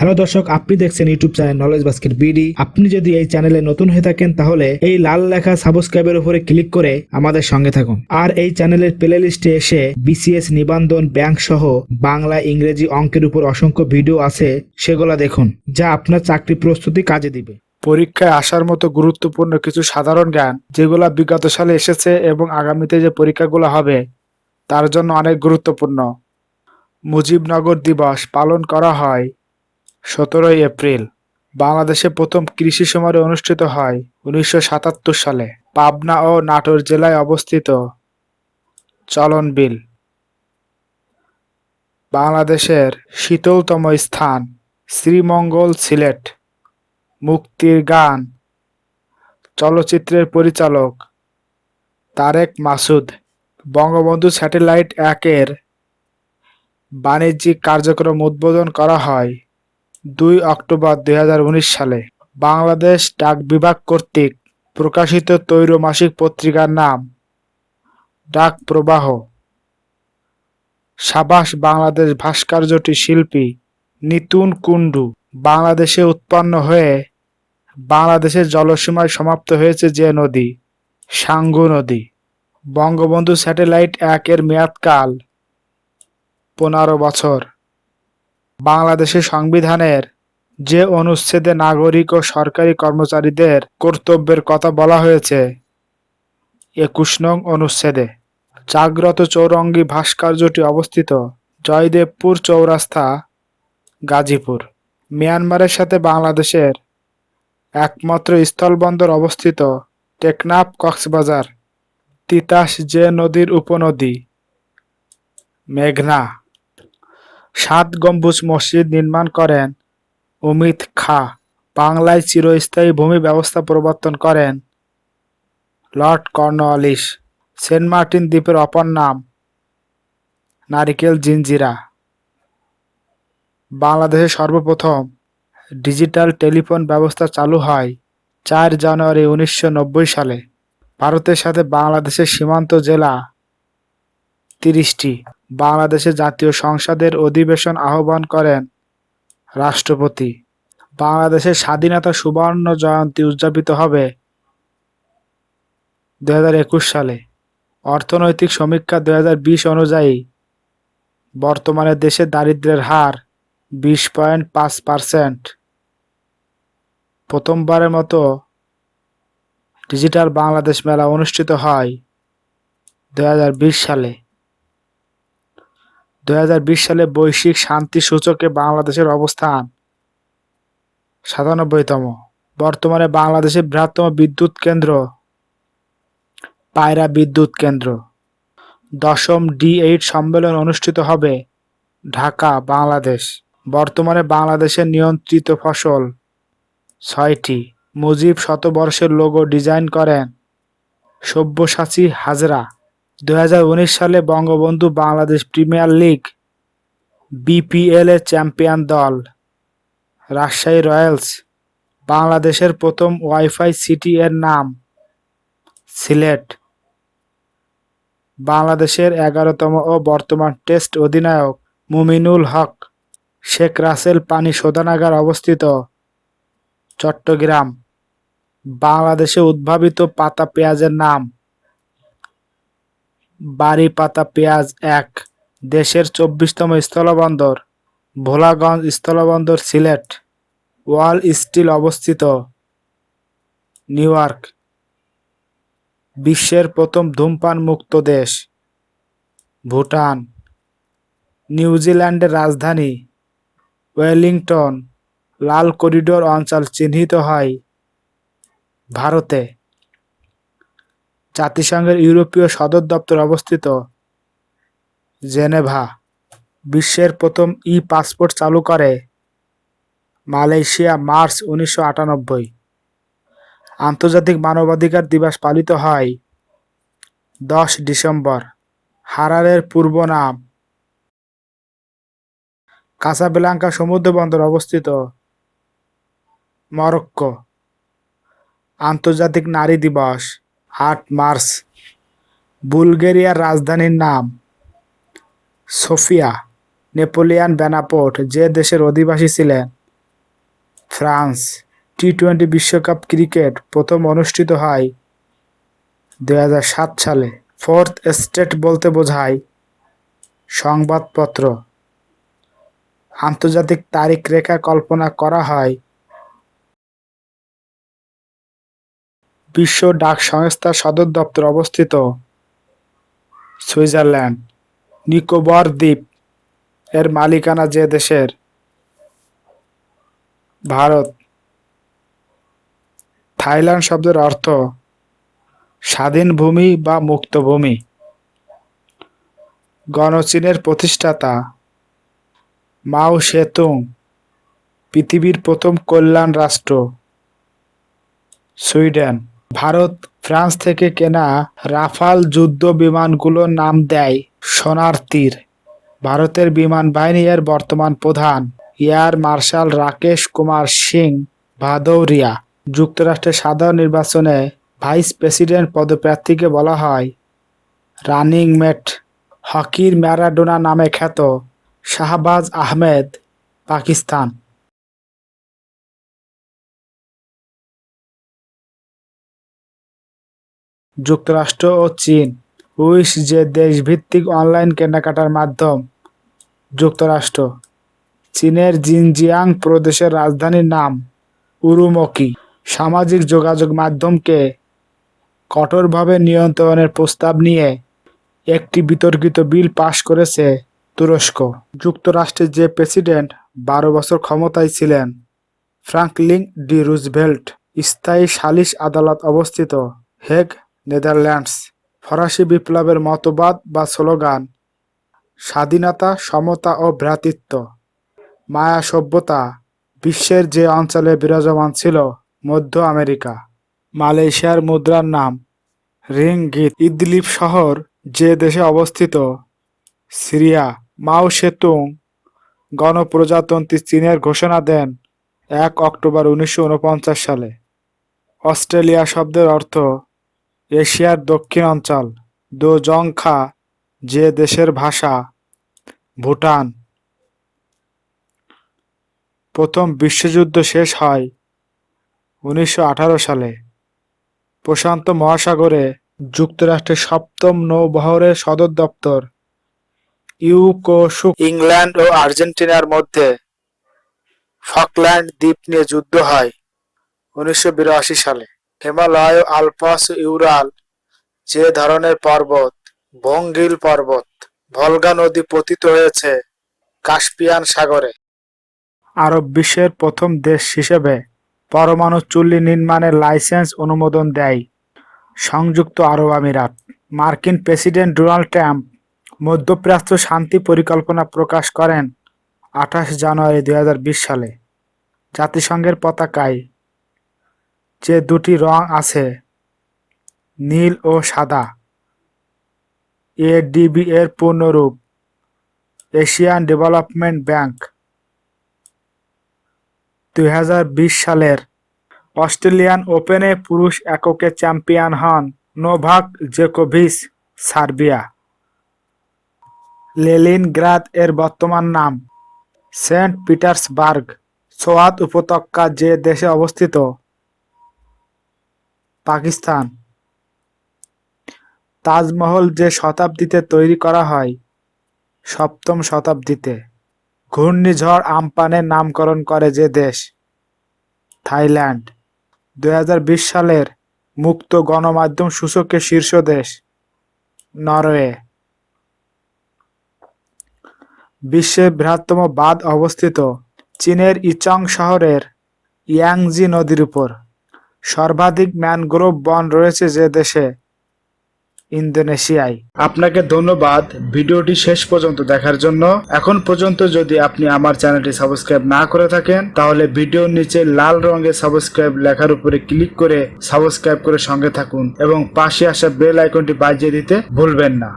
Hello দর্শক, আপনি দেখছেন YouTube channel knowledge basket BD আপনি যদি এই চ্যানেলে নতুন হয়ে থাকেন, তাহলে এই লাল লেখা সাবস্ক্রাইবের উপরে ক্লিক করে আমাদের সঙ্গে থাকুন। আর এই চ্যানেলের প্লে লিস্টে এসে বিসিএস নিবন্ধন ব্যাংক সহ বাংলা, ইংরেজি অঙ্কের উপর অসংখ্য ভিডিও আছে, সেগুলো দেখুন, যা আপনার চাকরি প্রস্তুতি কাজে দিবে। পরীক্ষায় আসার মতো গুরুত্বপূর্ণ কিছু সাধারণ জ্ঞান যেগুলো বিগত সালে এসেছে এবং আগামীতে যে পরীক্ষাগুলো হবে, তার জন্য অনেক গুরুত্বপূর্ণ। মুজিবনগর দিবস পালন করা হয় সতেরোই এপ্রিল, বাংলাদেশে প্রথম কৃষি সমারোহ অনুষ্ঠিত হয় উনিশশো সাতাত্তর সালে। পাবনা ও নাটোর জেলায় অবস্থিত চলন বিল। বাংলাদেশের শীতলতম স্থান শ্রীমঙ্গল সিলেট। মুক্তির গান। চলচ্চিত্রের পরিচালক তারেক মাসুদ। বঙ্গবন্ধু স্যাটেলাইট একের বাণিজ্যিক কার্যক্রম উদ্বোধন করা হয় দুই অক্টোবর দুই হাজার উনিশ সালে বাংলাদেশ ডাক বিভাগ কর্তৃক প্রকাশিত তৈর মাসিক পত্রিকার নাম ডাক প্রবাহ। সাবাস বাংলাদেশ ভাস্কর্যটি শিল্পী নিতুন কুণ্ডু বাংলাদেশে উৎপন্ন হয়ে বাংলাদেশের জলসীমায় সমাপ্ত হয়েছে যে নদী, সাঙ্গু নদী। বঙ্গবন্ধু স্যাটেলাইট একের মেয়াদকাল পনেরো বছর। বাংলাদেশের সংবিধানের যে অনুচ্ছেদে নাগরিক ও সরকারি কর্মচারীদের কর্তব্যের কথা বলা হয়েছে, একুশ নং অনুচ্ছেদে। জাগ্রত চৌরঙ্গী ভাস্কর্যটি অবস্থিত জয়দেবপুর চৌরাস্তা, গাজীপুর, মিয়ানমারের সাথে বাংলাদেশের একমাত্র স্থলবন্দর অবস্থিত টেকনাফ কক্সবাজার, তিতাস যে নদীর উপনদী, মেঘনা। সাত গম্বুজ মসজিদ নির্মাণ করেন। অমিত খা বাংলায় চিরস্থায়ী ভূমি ব্যবস্থা প্রবর্তন করেন। লর্ড কর্নওয়ালিস সেন্ট মার্টিন দ্বীপের অপর নাম নারিকেল জিঞ্জিরা বাংলাদেশে সর্বপ্রথম ডিজিটাল টেলিফোন ব্যবস্থা চালু হয় চার জানুয়ারি উনিশশো নব্বই সালে। ভারতের সাথে বাংলাদেশের সীমান্ত জেলা তিরিশটি। বাংলাদেশের জাতীয় সংসদের অধিবেশন আহ্বান করেন রাষ্ট্রপতি। বাংলাদেশের স্বাধীনতা সুবর্ণ জয়ন্তী উদযাপিত হবে দু হাজার একুশ সালে। অর্থনৈতিক সমীক্ষা দু হাজার বিশ অনুযায়ী বর্তমানে দেশে দারিদ্র্যের হার বিশ পয়েন্ট পাঁচ পার্সেন্ট। প্রথমবারের মতো ডিজিটাল বাংলাদেশ মেলা অনুষ্ঠিত হয় দু হাজার বিশ সালে। দু হাজার বিশ সালে বৈশ্বিক শান্তি সূচকে বাংলাদেশের অবস্থান সাতানব্বইতম। বর্তমানে বাংলাদেশের বৃহত্তম বিদ্যুৎ কেন্দ্র পায়রা বিদ্যুৎ কেন্দ্র। দশম ডি এইট সম্মেলন অনুষ্ঠিত হবে ঢাকা, বাংলাদেশ। বর্তমানে বাংলাদেশের নিয়ন্ত্রিত ফসল ছয়টি। মুজিব শতবর্ষের লোগো ডিজাইন করেন সব্যসাচী হাজরা। দু হাজার উনিশ সালে Bangabandhu Bangladesh premier league BPL এর চ্যাম্পিয়ন দল, রাজশাহী রয়্যালস, বাংলাদেশের প্রথম ওয়াইফাই সিটি এর নাম সিলেট। বাংলাদেশের এগারোতম ও বর্তমান টেস্ট অধিনায়ক মুমিনুল হক, শেখ রাসেল পানি শোধনাগার অবস্থিত চট্টগ্রাম। বাংলাদেশে উদ্ভাবিত পাতা পেঁয়াজের নাম বাড়ি পাতা পেঁয়াজ এক, দেশের চব্বিশতম স্থলবন্দর, ভোলাগঞ্জ স্থলবন্দর সিলেট, ওয়াল স্টিল অবস্থিত, নিউ ইয়র্ক। বিশ্বের প্রথম ধূমপান মুক্ত দেশ, ভুটান। নিউজিল্যান্ডের রাজধানী, ওয়েলিংটন, লাল করিডোর অঞ্চল চিহ্নিত হয় ভারতে। জাতিসংঘের ইউরোপীয় সদর দপ্তর অবস্থিত জেনেভা, বিশ্বের প্রথম ই পাসপোর্ট চালু করে মালয়েশিয়া, মার্চ উনিশশো আটানব্বই। আন্তর্জাতিক মানবাধিকার দিবস পালিত হয় দশ ডিসেম্বর। হারারের পূর্ব নাম কাসাবেলাঙ্কা সমুদ্র বন্দর অবস্থিত মরক্কো। আন্তর্জাতিক নারী দিবস আট মার্চ। বুলগেরিয়ার রাজধানীর নাম সোফিয়া, নেপোলিয়ান বেনাপোর্ট, যে দেশের অধিবাসী ছিলেন। ফ্রান্স টি টোয়েন্টি বিশ্বকাপ ক্রিকেট প্রথম অনুষ্ঠিত হয় দু হাজার সাত সালে। ফোর্থ স্টেট বলতে বোঝায় সংবাদপত্র। আন্তর্জাতিক তারিখ রেখা কল্পনা করা হয় বিশ্ব ডাক সংস্থার সদর দপ্তর অবস্থিত সুইজারল্যান্ড। নিকোবর দ্বীপ এর মালিকানা যে দেশের? ভারত। থাইল্যান্ড শব্দের অর্থ স্বাধীন ভূমি বা মুক্ত ভূমি। গণচীনের প্রতিষ্ঠাতা মাও সেতুং, পৃথিবীর প্রথম কল্যাণ রাষ্ট্র, সুইডেন। ভারত ফ্রান্স থেকে কেনা রাফাল যুদ্ধ বিমানগুলোর নাম দেয় সোনার তীর। ভারতের বিমান বাহিনী এর বর্তমান প্রধান এয়ার মার্শাল রাকেশ কুমার সিং ভাদৌরিয়া। যুক্তরাষ্ট্রের সাধারণ নির্বাচনে ভাইস প্রেসিডেন্ট পদপ্রার্থীকে বলা হয় রানিং মেট। হকির ম্যারাডোনা নামে খ্যাত শাহবাজ আহমেদ, পাকিস্তান। যুক্তরাষ্ট্র ও চীন উইশ যে দেশভিত্তিক অনলাইন কেনাকাটার মাধ্যম, যুক্তরাষ্ট্র। চীনের জিনজিয়াং প্রদেশের রাজধানীর নাম উরুমকি। সামাজিক যোগাযোগ মাধ্যমকে কঠোরভাবে নিয়ন্ত্রণের প্রস্তাব নিয়ে একটি বিতর্কিত বিল পাশ করেছে তুরস্ক। যুক্তরাষ্ট্রের যে প্রেসিডেন্ট বারো বছর ক্ষমতায় ছিলেন, ফ্রাঙ্কলিন ডি রুজভেল্ট, স্থায়ী সালিশ আদালত অবস্থিত, হেগ নেদারল্যান্ডস, ফরাসি বিপ্লবের মতবাদ বা স্লোগান, স্বাধীনতা, সমতা ও ভ্রাতৃত্ব, মায়া সভ্যতা, বিশ্বের যে অঞ্চলে বিরাজমান ছিল মধ্য আমেরিকা। মালয়েশিয়ার মুদ্রার নাম রিংগিত ইদলিপ শহর যে দেশে অবস্থিত, সিরিয়া, মাও সেতুং গণপ্রজাতন্ত্রী চীনের ঘোষণা দেন এক অক্টোবর উনিশশো উনপঞ্চাশ সালে। অস্ট্রেলিয়া শব্দের অর্থ এশিয়ার দক্ষিণ অঞ্চল দো জংখা যে দেশের ভাষা, ভুটান। প্রথম বিশ্বযুদ্ধ শেষ হয় উনিশশো আঠারো সালে। প্রশান্ত মহাসাগরে যুক্তরাষ্ট্রের সপ্তম নৌবহরের সদর দপ্তর ইউকোসু ইংল্যান্ড ও আর্জেন্টিনার মধ্যে ফকল্যান্ড দ্বীপ নিয়ে যুদ্ধ হয় উনিশশো বিরাশি সালে। হিমালয় আলপাস ইউরাল, যে ধরনের পর্বত, বঙ্গিল পর্বত, ভলগা নদী পতিত হয়েছে কাস্পিয়ান সাগরে। আরব বিশ্বের প্রথম দেশ হিসেবে পরমাণু চুল্লি নির্মাণের লাইসেন্স অনুমোদন দেয় সংযুক্ত আরব আমিরাত। মার্কিন প্রেসিডেন্ট ডোনাল্ড ট্রাম্প মধ্যপ্রাচ্য শান্তি পরিকল্পনা প্রকাশ করেন আঠাশ জানুয়ারি দুই হাজার বিশ সালে। জাতিসংঘের পতাকায় যে দুটি রং আছে, নীল ও সাদা এডিবি এর পূর্ণরূপ, এশিয়ান ডেভেলপমেন্ট ব্যাংক দু হাজার বিশ সালের অস্ট্রেলিয়ান ওপেনে পুরুষ এককে চ্যাম্পিয়ন হন নোভাক জেকোভিস সার্বিয়া। লেলিনগ্রাদ এর বর্তমান নাম সেন্ট পিটার্সবার্গ সোয়াত উপত্যকা যে দেশে অবস্থিত। পাকিস্তান। তাজমহল যে শতাব্দীতে তৈরি করা হয়, সপ্তম শতাব্দীতে। ঘূর্ণিঝড় আমপানের নামকরণ করে যে দেশ, থাইল্যান্ড। দু হাজার বিশ সালের মুক্ত গণমাধ্যম সূচকের শীর্ষ দেশ, নরওয়ে। বিশ্বের বৃহত্তম বাঁধ অবস্থিত চীনের ইচং শহরের ইয়াংজি নদীর উপর। সর্বাধিক ম্যানগ্রোভ বন রয়েছে যে দেশে? ইন্দোনেশিয়ায়। আপনাকে ধন্যবাদ। ভিডিওটি শেষ পর্যন্ত দেখার জন্য। এখন পর্যন্ত যদি আপনি আমার চ্যানেলটি সাবস্ক্রাইব না করে থাকেন, তাহলে ভিডিওর নিচে লাল রঙের সাবস্ক্রাইব লেখার উপরে ক্লিক করে সাবস্ক্রাইব করে সঙ্গে থাকুন এবং পাশে আসা বেল আইকনটি বাজিয়ে দিতে ভুলবেন না।